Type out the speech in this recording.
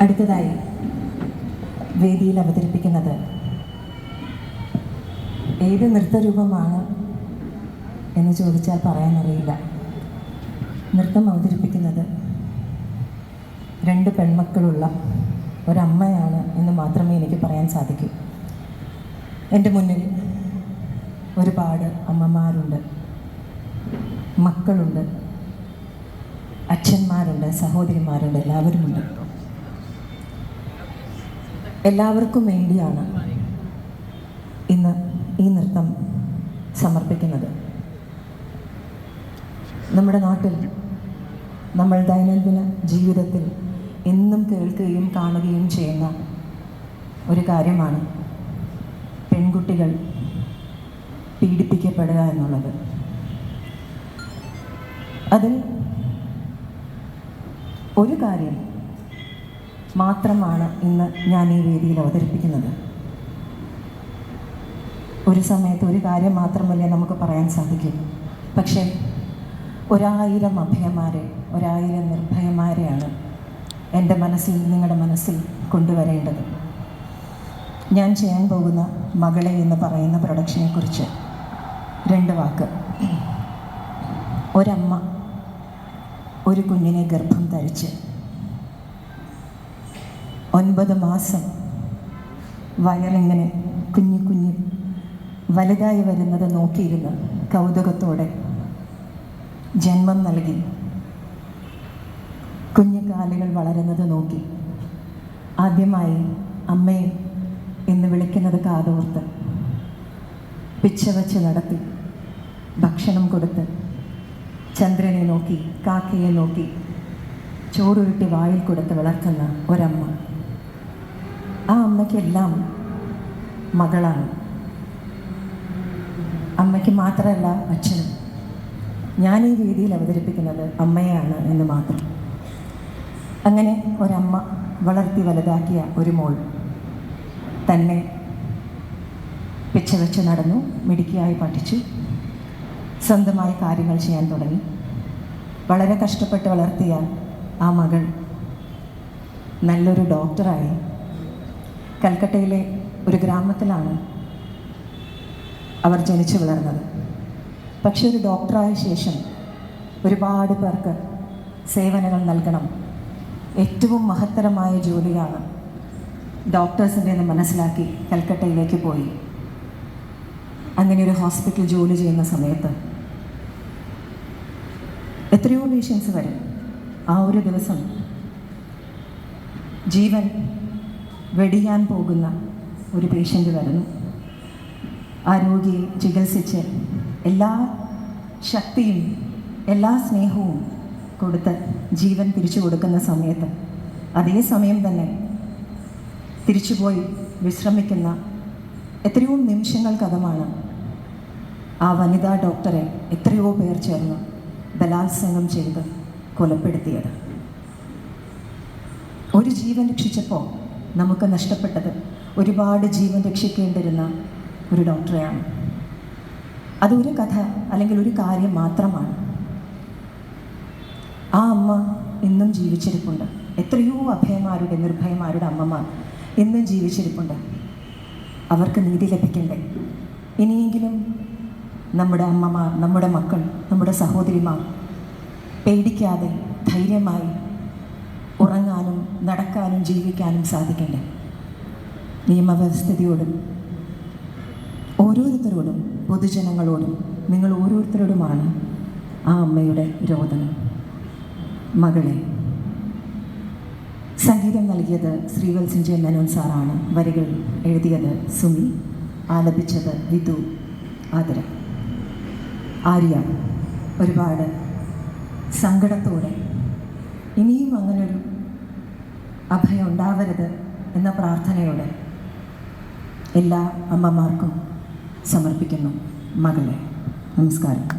അടുത്തതായി വേദിയിൽ അവതരിപ്പിക്കുന്നത് ഏത് നൃത്തരൂപമാണ് എന്ന് ചോദിച്ചാൽ പറയാനറിയില്ല. നൃത്തം അവതരിപ്പിക്കുന്നത് രണ്ട് പെൺമക്കളുള്ള ഒരമ്മയാണ് എന്ന് മാത്രമേ എനിക്ക് പറയാൻ സാധിക്കൂ. എന്റെ മുന്നിൽ ഒരുപാട് അമ്മമാരുണ്ട് മക്കളുണ്ട് അച്ഛന്മാരുണ്ട് സഹോദരിമാരുണ്ട് എല്ലാവരുമുണ്ട്. എല്ലാവർക്കും വേണ്ടിയാണ് ഇന്ന് ഈ നൃത്തം സമർപ്പിക്കുന്നത്. നമ്മുടെ നാട്ടിൽ നമ്മൾ ദൈനംദിന ജീവിതത്തിൽ എന്നും കേൾക്കുകയും കാണുകയും ചെയ്യുന്ന ഒരു കാര്യമാണ് പെൺകുട്ടികൾ പീഡിപ്പിക്കപ്പെടുക എന്നുള്ളത്. അതിൽ ഒരു കാര്യം മാത്രമാണ് ഇന്ന് ഞാൻ ഈ വേദിയിൽ അവതരിപ്പിക്കുന്നത്. ഒരു സമയത്ത് ഒരു കാര്യം മാത്രമല്ലേ നമുക്ക് പറയാൻ സാധിക്കും. പക്ഷേ ഒരായിരം അഭയമാരെ ഒരായിരം നിർഭയമാരെയാണ് എന്റെ മനസ്സിൽ നിങ്ങളുടെ മനസ്സിൽ കൊണ്ടുവരേണ്ടത്. ഞാൻ ചെയ്യാൻ പോകുന്ന മകളെ എന്ന് പറയുന്ന പ്രൊഡക്ഷനെക്കുറിച്ച് രണ്ട് വാക്ക്. ഒരമ്മ ഒരു കുഞ്ഞിനെ ഗർഭം ധരിച്ച് ഒൻപത് മാസം വയറിങ്ങനെ കുഞ്ഞു കുഞ്ഞു വലുതായി വരുന്നത് നോക്കിയിരുന്ന് കൗതുകത്തോടെ ജന്മം നൽകി. കുഞ്ഞു കാലുകൾ വളരുന്നത് നോക്കി. ആദ്യമായി അമ്മയെ എന്ന് വിളിക്കുന്നത് കാതോർത്ത് പിച്ച വച്ച് നടത്തി ഭക്ഷണം കൊടുത്ത് ചന്ദ്രനെ നോക്കി കാക്കയെ നോക്കി ചോറുരുട്ടി വായിൽ കൊടുത്ത് വളർത്തുന്ന ഒരമ്മ. ആ അമ്മയ്ക്കെല്ലാം മകളാണ്. അമ്മയ്ക്ക് മാത്രമല്ല അച്ഛനും. ഞാൻ ഈ രീതിയിൽ അവതരിപ്പിക്കുന്നത് അമ്മയാണ് എന്ന് മാത്രം. അങ്ങനെ ഒരമ്മ വളർത്തി വലുതാക്കിയ ഒരു മോൾ തന്നെ പിച്ച വെച്ച് നടന്നു മിടുക്കിയായി പഠിച്ചു സ്വന്തമായി കാര്യങ്ങൾ ചെയ്യാൻ തുടങ്ങി. വളരെ കഷ്ടപ്പെട്ട് വളർത്തിയ ആ മകൾ നല്ലൊരു ഡോക്ടറായി കൽക്കട്ടയിലെ ഒരു ഗ്രാമത്തിലാണ് അവർ ജനിച്ചു വളർന്നത്. പക്ഷെ ഒരു ഡോക്ടറായ ശേഷം ഒരുപാട് പേർക്ക് സേവനങ്ങൾ നൽകണം. ഏറ്റവും മഹത്തരമായ ജോലിയാണ് ഡോക്ടേഴ്സിന്റെ എന്ന് മനസ്സിലാക്കി കൽക്കട്ടയിലേക്ക് പോയി. അങ്ങനെ ഒരു ഹോസ്പിറ്റൽ ജോലി ചെയ്യുന്ന സമയത്ത് എത്രയോ പേഷ്യൻസ് വരും. ആ ഒരു ദിവസം ജീവൻ വെടിയാൻ പോകുന്ന ഒരു പേഷ്യന്റ് വരുന്നു. ആ രോഗിയെ ചികിത്സിച്ച് എല്ലാ ശക്തിയും എല്ലാ സ്നേഹവും കൊടുത്ത് ജീവൻ തിരിച്ചു കൊടുക്കുന്ന സമയത്ത് അതേ സമയം തന്നെ തിരിച്ചുപോയി വിശ്രമിക്കുന്ന എത്രയോ നിമിഷങ്ങൾക്കകമാണ് ആ വനിതാ ഡോക്ടറെ എത്രയോ പേർ ചേർന്ന് ബലാത്സംഗം ചെയ്ത് കൊലപ്പെടുത്തിയത്. ഒരു ജീവൻ രക്ഷിച്ചപ്പോൾ നമുക്ക് നഷ്ടപ്പെട്ടത് ഒരുപാട് ജീവൻ രക്ഷിക്കേണ്ടിരുന്ന ഒരു ഡോക്ടറെയാണ്. അതൊരു കഥ അല്ലെങ്കിൽ ഒരു കാര്യം മാത്രമാണ്. ആ അമ്മ ഇന്നും ജീവിച്ചിരിപ്പുണ്ട്. എത്രയോ അഭയമാരുടെ നിർഭയമാരുടെ അമ്മമാർ ഇന്നും ജീവിച്ചിരിപ്പുണ്ട്. അവർക്ക് നീതി ലഭിക്കണ്ടേ? ഇനിയെങ്കിലും നമ്മുടെ അമ്മമാർ നമ്മുടെ മക്കൾ നമ്മുടെ സഹോദരിമാർ പേടിക്കാതെ ധൈര്യമായി ഉറങ്ങാനും നടക്കാനും ജീവിക്കാനും സാധിക്കണ്ടേ? നിയമവ്യവസ്ഥയോടും ഓരോരുത്തരോടും പൊതുജനങ്ങളോടും നിങ്ങൾ ഓരോരുത്തരോടുമാണ് ആ അമ്മയുടെ രോദനം. മകളെ സംഗീതം നൽകിയത് ശ്രീവത്സഞ്ജയ മേനോൻ സാറാണ്. വരികൾ എഴുതിയത് സുമി ആലപിച്ചത് വിധു ആദര ആര്യ ഒരുപാട് സങ്കടത്തോടെ ഇനിയും അങ്ങനൊരു അഭയം ഉണ്ടാവരുത് എന്ന പ്രാർത്ഥനയോടെ എല്ലാ അമ്മമാർക്കും സമർപ്പിക്കുന്നു മകളെ. നമസ്കാരം.